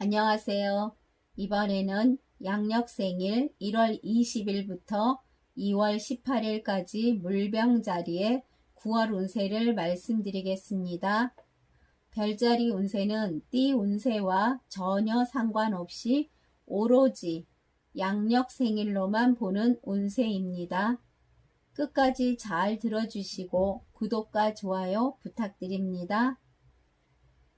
안녕하세요. 이번에는 양력 생일 1월 20일부터 2월 18일까지 물병 자리의 9월 운세를 말씀드리겠습니다. 별자리 운세는 띠 운세와 전혀 상관없이 오로지 양력 생일로만 보는 운세입니다. 끝까지 잘 들어주시고 구독과 좋아요 부탁드립니다.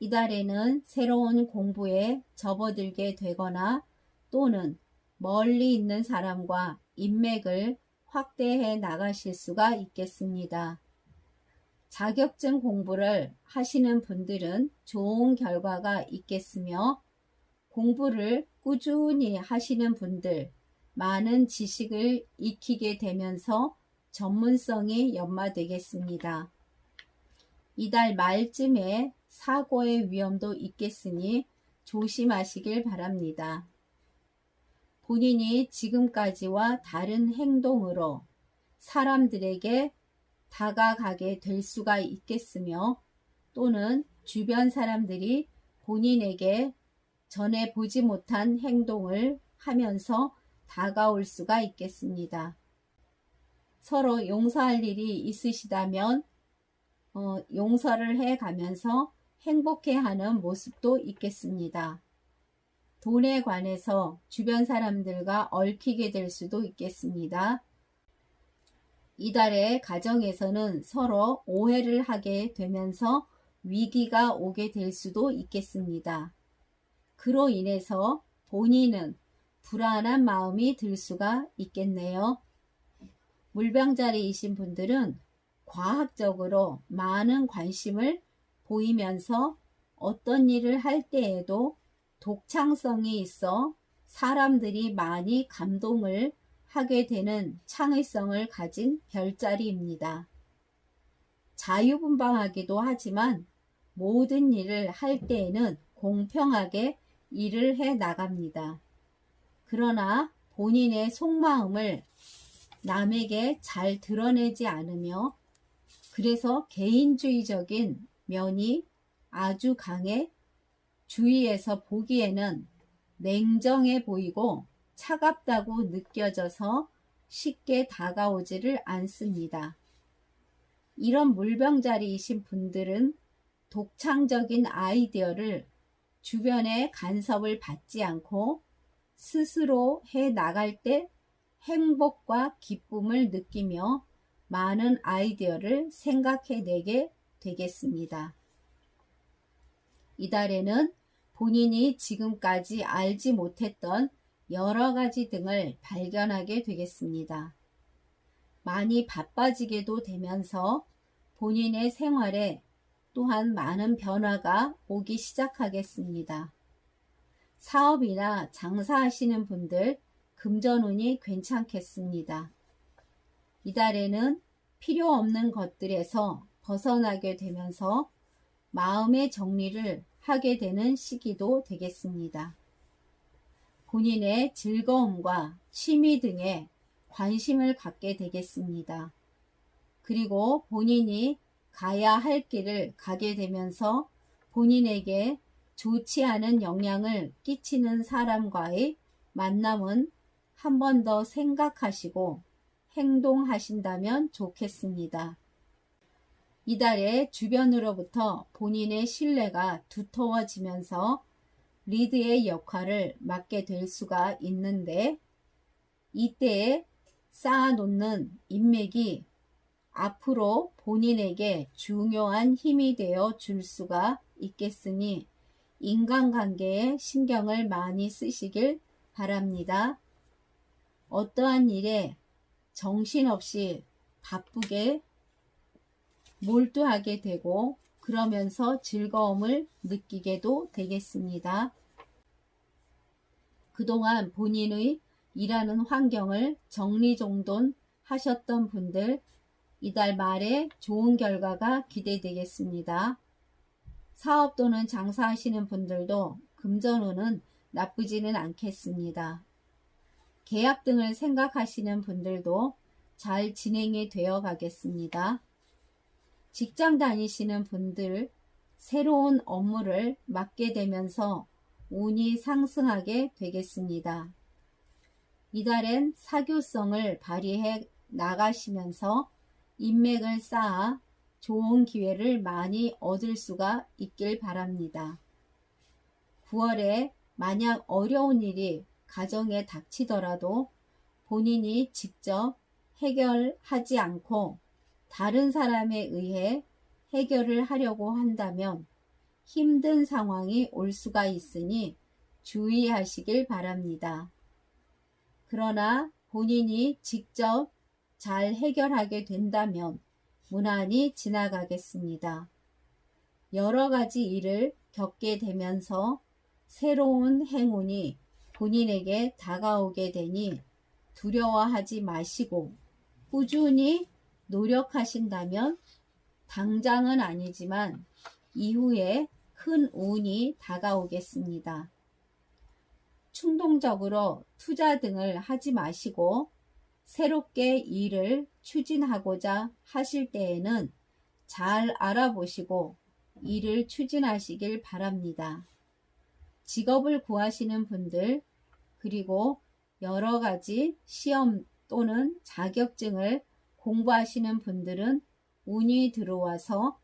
이달에는 새로운 공부에 접어들게 되거나 또는 멀리 있는 사람과 인맥을 확대해 나가실 수가 있겠습니다. 자격증 공부를 하시는 분들은 좋은 결과가 있겠으며 공부를 꾸준히 하시는 분들 많은 지식을 익히게 되면서 전문성이 연마되겠습니다. 이달 말쯤에 사고의 위험도 있겠으니 조심하시길 바랍니다. 본인이 지금까지와 다른 행동으로 사람들에게 다가가게 될 수가 있겠으며 또는 주변 사람들이 본인에게 전에 보지 못한 행동을 하면서 다가올 수가 있겠습니다. 서로 용서할 일이 있으시다면 어, 용서를 해 가면서 행복해 하는 모습도 있겠습니다. 돈에 관해서 주변 사람들과 얽히게 될 수도 있겠습니다. 이달의 가정에서는 서로 오해를 하게 되면서 위기가 오게 될 수도 있겠습니다. 그로 인해서 본인은 불안한 마음이 들 수가 있겠네요. 물병자리이신 분들은 과학적으로 많은 관심을 보이면서 어떤 일을 할 때에도 독창성이 있어 사람들이 많이 감동을 하게 되는 창의성을 가진 별자리입니다. 자유분방하기도 하지만 모든 일을 할 때에는 공평하게 일을 해 나갑니다. 그러나 본인의 속마음을 남에게 잘 드러내지 않으며 그래서 개인주의적인 면이 아주 강해 주위에서 보기에는 냉정해 보이고 차갑다고 느껴져서 쉽게 다가오지를 않습니다. 이런 물병자리이신 분들은 독창적인 아이디어를 주변의 간섭을 받지 않고 스스로 해 나갈 때 행복과 기쁨을 느끼며 많은 아이디어를 생각해내게 되겠습니다. 이달에는 본인이 지금까지 알지 못했던 여러 가지 등을 발견하게 되겠습니다. 많이 바빠지게도 되면서 본인의 생활에 또한 많은 변화가 오기 시작하겠습니다. 사업이나 장사하시는 분들 금전운이 괜찮겠습니다. 이달에는 필요 없는 것들에서 벗어나게 되면서 마음의 정리를 하게 되는 시기도 되겠습니다. 본인의 즐거움과 취미 등에 관심을 갖게 되겠습니다. 그리고 본인이 가야 할 길을 가게 되면서 본인에게 좋지 않은 영향을 끼치는 사람과의 만남은 한 번 더 생각하시고 행동하신다면 좋겠습니다. 이달에 주변으로부터 본인의 신뢰가 두터워지면서 리드의 역할을 맡게 될 수가 있는데 이때에 쌓아놓는 인맥이 앞으로 본인에게 중요한 힘이 되어 줄 수가 있겠으니 인간관계에 신경을 많이 쓰시길 바랍니다. 어떠한 일에 정신없이 바쁘게 몰두하게 되고 그러면서 즐거움을 느끼게도 되겠습니다. 그동안 본인의 일하는 환경을 정리정돈 하셨던 분들 이달 말에 좋은 결과가 기대되겠습니다. 사업 또는 장사하시는 분들도 금전운은 나쁘지는 않겠습니다. 계약 등을 생각하시는 분들도 잘 진행이 되어 가겠습니다. 직장 다니시는 분들 새로운 업무를 맡게 되면서 운이 상승하게 되겠습니다. 이달엔 사교성을 발휘해 나가시면서 인맥을 쌓아 좋은 기회를 많이 얻을 수가 있길 바랍니다. 9월에 만약 어려운 일이 가정에 닥치더라도 본인이 직접 해결하지 않고 다른 사람에 의해 해결을 하려고 한다면 힘든 상황이 올 수가 있으니 주의하시길 바랍니다. 그러나 본인이 직접 잘 해결하게 된다면 무난히 지나가겠습니다. 여러 가지 일을 겪게 되면서 새로운 행운이 본인에게 다가오게 되니 두려워하지 마시고 꾸준히 노력하신다면 당장은 아니지만 이후에 큰 운이 다가오겠습니다. 충동적으로 투자 등을 하지 마시고 새롭게 일을 추진하고자 하실 때에는 잘 알아보시고 일을 추진하시길 바랍니다. 직업을 구하시는 분들, 그리고 여러 가지 시험 또는 자격증을 공부하시는 분들은 운이 들어와서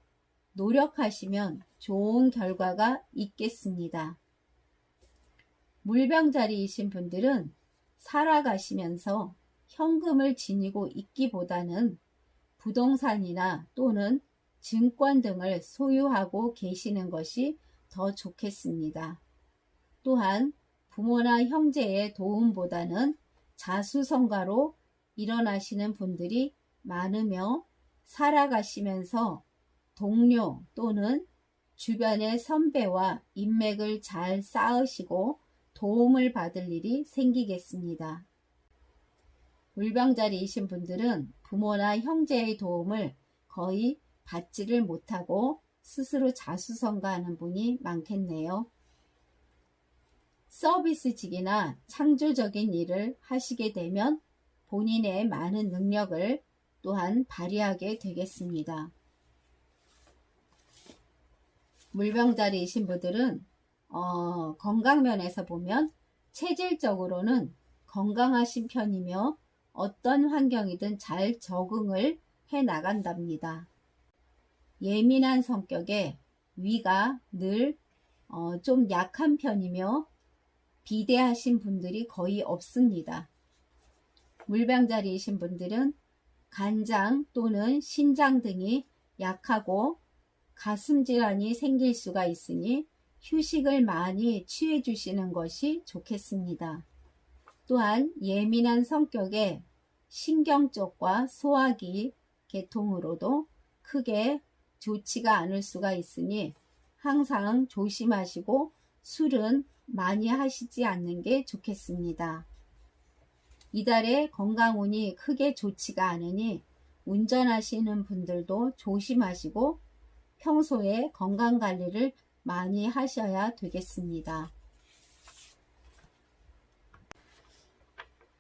노력하시면 좋은 결과가 있겠습니다. 물병자리이신 분들은 살아가시면서 현금을 지니고 있기보다는 부동산이나 또는 증권 등을 소유하고 계시는 것이 더 좋겠습니다. 또한 부모나 형제의 도움보다는 자수성가로 일어나시는 분들이 많으며 살아가시면서 동료 또는 주변의 선배와 인맥을 잘 쌓으시고 도움을 받을 일이 생기겠습니다. 물병자리이신 분들은 부모나 형제의 도움을 거의 받지를 못하고 스스로 자수성가하는 분이 많겠네요. 서비스직이나 창조적인 일을 하시게 되면 본인의 많은 능력을 또한 발휘하게 되겠습니다. 물병자리이신 분들은 어, 건강면에서 보면 체질적으로는 건강하신 편이며 어떤 환경이든 잘 적응을 해 나간답니다. 예민한 성격에 위가 늘좀 어, 약한 편이며 비대하신 분들이 거의 없습니다. 물병자리이신 분들은 간장 또는 신장 등이 약하고 가슴 질환이 생길 수가 있으니 휴식을 많이 취해 주시는 것이 좋겠습니다. 또한 예민한 성격에 신경 쪽과 소화기 계통으로도 크게 좋지가 않을 수가 있으니 항상 조심하시고 술은 많이 하시지 않는 게 좋겠습니다. 이달에 건강운이 크게 좋지가 않으니 운전하시는 분들도 조심하시고 평소에 건강관리를 많이 하셔야 되겠습니다.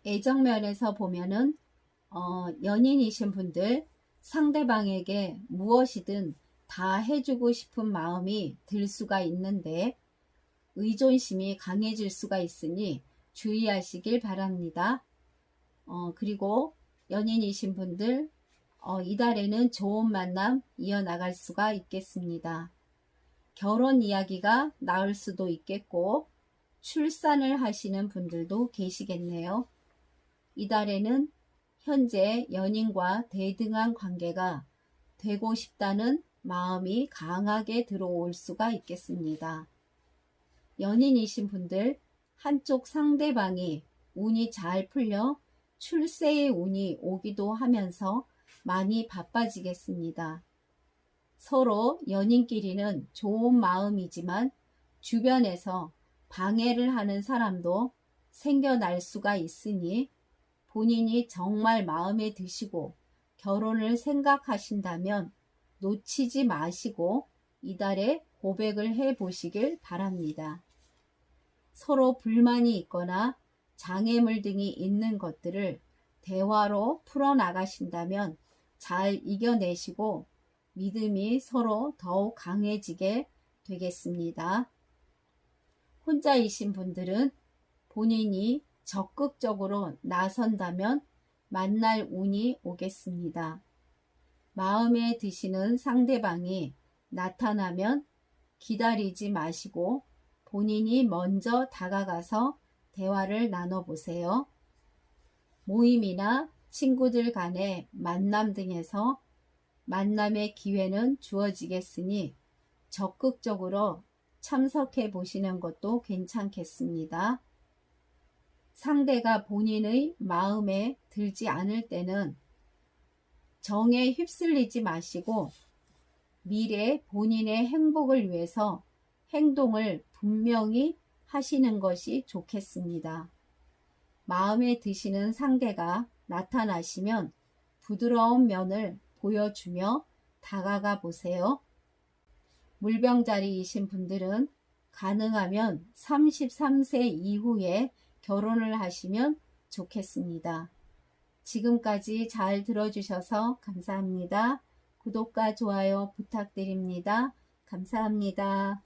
애정면에서 보면은 어, 연인이신 분들 상대방에게 무엇이든 다 해주고 싶은 마음이 들 수가 있는데 의존심이 강해질 수가 있으니 주의하시길 바랍니다. 어, 그리고 연인이신 분들 어, 이달에는 좋은 만남 이어나갈 수가 있겠습니다. 결혼 이야기가 나올 수도 있겠고 출산을 하시는 분들도 계시겠네요. 이달에는 현재 연인과 대등한 관계가 되고 싶다는 마음이 강하게 들어올 수가 있겠습니다. 연인이신 분들 한쪽 상대방이 운이 잘 풀려 출세의 운이 오기도 하면서 많이 바빠지겠습니다. 서로 연인끼리는 좋은 마음이지만 주변에서 방해를 하는 사람도 생겨날 수가 있으니 본인이 정말 마음에 드시고 결혼을 생각하신다면 놓치지 마시고 이달에 고백을 해 보시길 바랍니다. 서로 불만이 있거나 장애물 등이 있는 것들을 대화로 풀어나가신다면 잘 이겨내시고 믿음이 서로 더욱 강해지게 되겠습니다. 혼자이신 분들은 본인이 적극적으로 나선다면 만날 운이 오겠습니다. 마음에 드시는 상대방이 나타나면 기다리지 마시고 본인이 먼저 다가가서 대화를 나눠보세요. 모임이나 친구들 간의 만남 등에서 만남의 기회는 주어지겠으니 적극적으로 참석해 보시는 것도 괜찮겠습니다. 상대가 본인의 마음에 들지 않을 때는 정에 휩쓸리지 마시고 미래 본인의 행복을 위해서 행동을 분명히 하시는 것이 좋겠습니다. 마음에 드시는 상대가 나타나시면 부드러운 면을 보여주며 다가가 보세요. 물병자리이신 분들은 가능하면 33세 이후에 결혼을 하시면 좋겠습니다. 지금까지 잘 들어주셔서 감사합니다. 구독과 좋아요 부탁드립니다. 감사합니다.